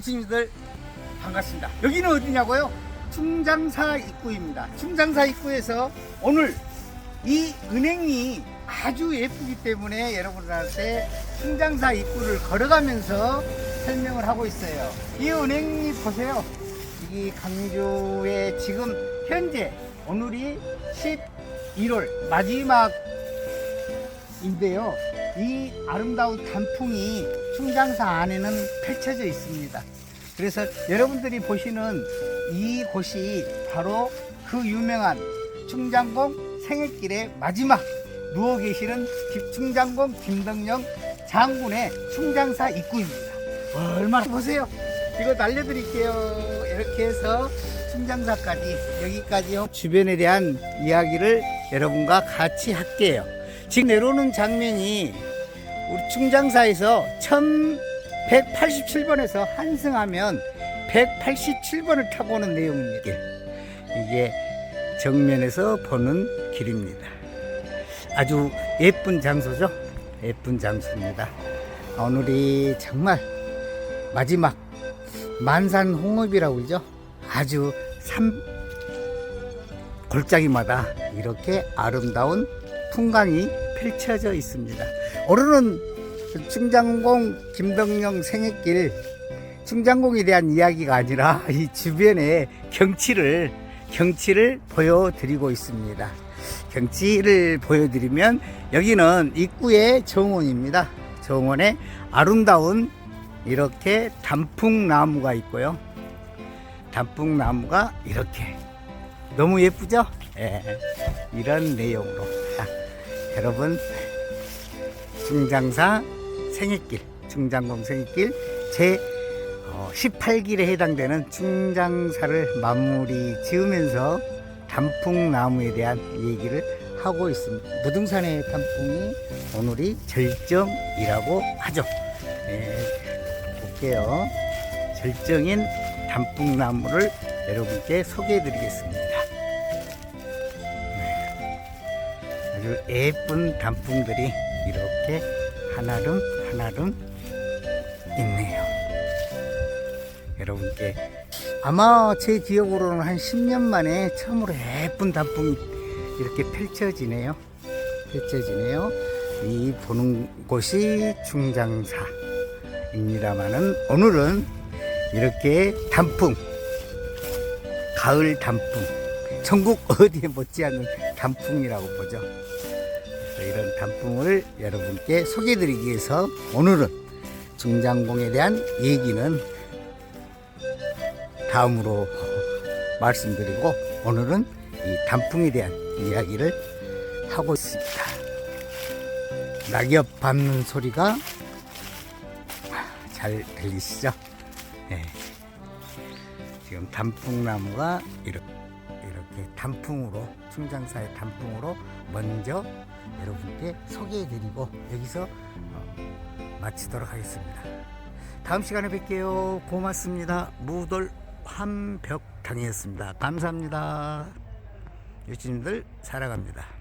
시민들 반갑습니다. 여기는 어디냐고요? 충장사 입구입니다. 충장사 입구에서 오늘 이 은행이 아주 예쁘기 때문에 여러분들한테 충장사 입구를 걸어가면서 설명을 하고 있어요. 이 은행이 보세요. 이 강주에 지금 현재 오늘이 11월 마지막 인데요. 이 아름다운 단풍이 충장사 안에는 펼쳐져 있습니다. 그래서 여러분들이 보시는 이 곳이 바로 그 유명한 충장공 생애길의 마지막 누워 계시는 김- 충장공 김덕령 장군의 충장사 입구입니다. 얼마나 보세요. 이거 날려드릴게요. 이렇게 해서 충장사까지 여기까지요. 주변에 대한 이야기를 여러분과 같이 할게요. 지금 내려오는 장면이 우리 충장사에서 1187번에서 한승하면 187번을 타고 오는 내용입니다. 이게 정면에서 보는 길입니다. 아주 예쁜 장소죠? 예쁜 장소입니다. 오늘이 정말 마지막 만산 홍업이라고 그러죠? 아주 삼 골짜기마다 이렇게 아름다운 풍광이 펼쳐져 있습니다. 오늘은 충장공 김덕령 생애길 충장공에 대한 이야기가 아니라 이 주변의 경치를 경치를 보여드리고 있습니다. 경치를 보여드리면 여기는 입구의 정원입니다. 정원에 아름다운 이렇게 단풍나무가 있고요. 단풍나무가 이렇게 너무 예쁘죠? 예, 이런 내용으로 자, 여러분 충장사 생애길 충장공 생애길 제 18길에 해당되는 충장사를 마무리 지으면서 단풍나무에 대한 얘기를 하고 있습니다. 무등산의 단풍이 오늘이 절정이라고 하죠. 예, 볼게요. 절정인 단풍나무를 여러분께 소개해 드리겠습니다. 아주 예쁜 단풍들이 이렇게 하나름 하나름 있네요. 여러분께 아마 제 기억으로는 한 10년 만에 처음으로 예쁜 단풍이 이렇게 펼쳐지네요. 펼쳐지네요. 이 보는 곳이 충장사입니다만은 오늘은 이렇게 단풍, 가을 단풍, 전국 어디에 못지않은 단풍이라고 보죠. 이런 단풍을 여러분께 소개해드리기 위해서 오늘은 중장봉에 대한 얘기는 다음으로 말씀드리고 오늘은 이 단풍에 대한 이야기를 하고 있습니다. 낙엽 밟는 소리가 잘 들리시죠? 네. 지금 단풍나무가 이렇게, 이렇게 단풍으로 충장사의 단풍으로 먼저 여러분께 소개해드리고 여기서 어, 마치도록 하겠습니다. 다음 시간에 뵐게요. 고맙습니다. 무돌 한벽탕이었습니다. 감사합니다. 유치님들 사랑합니다.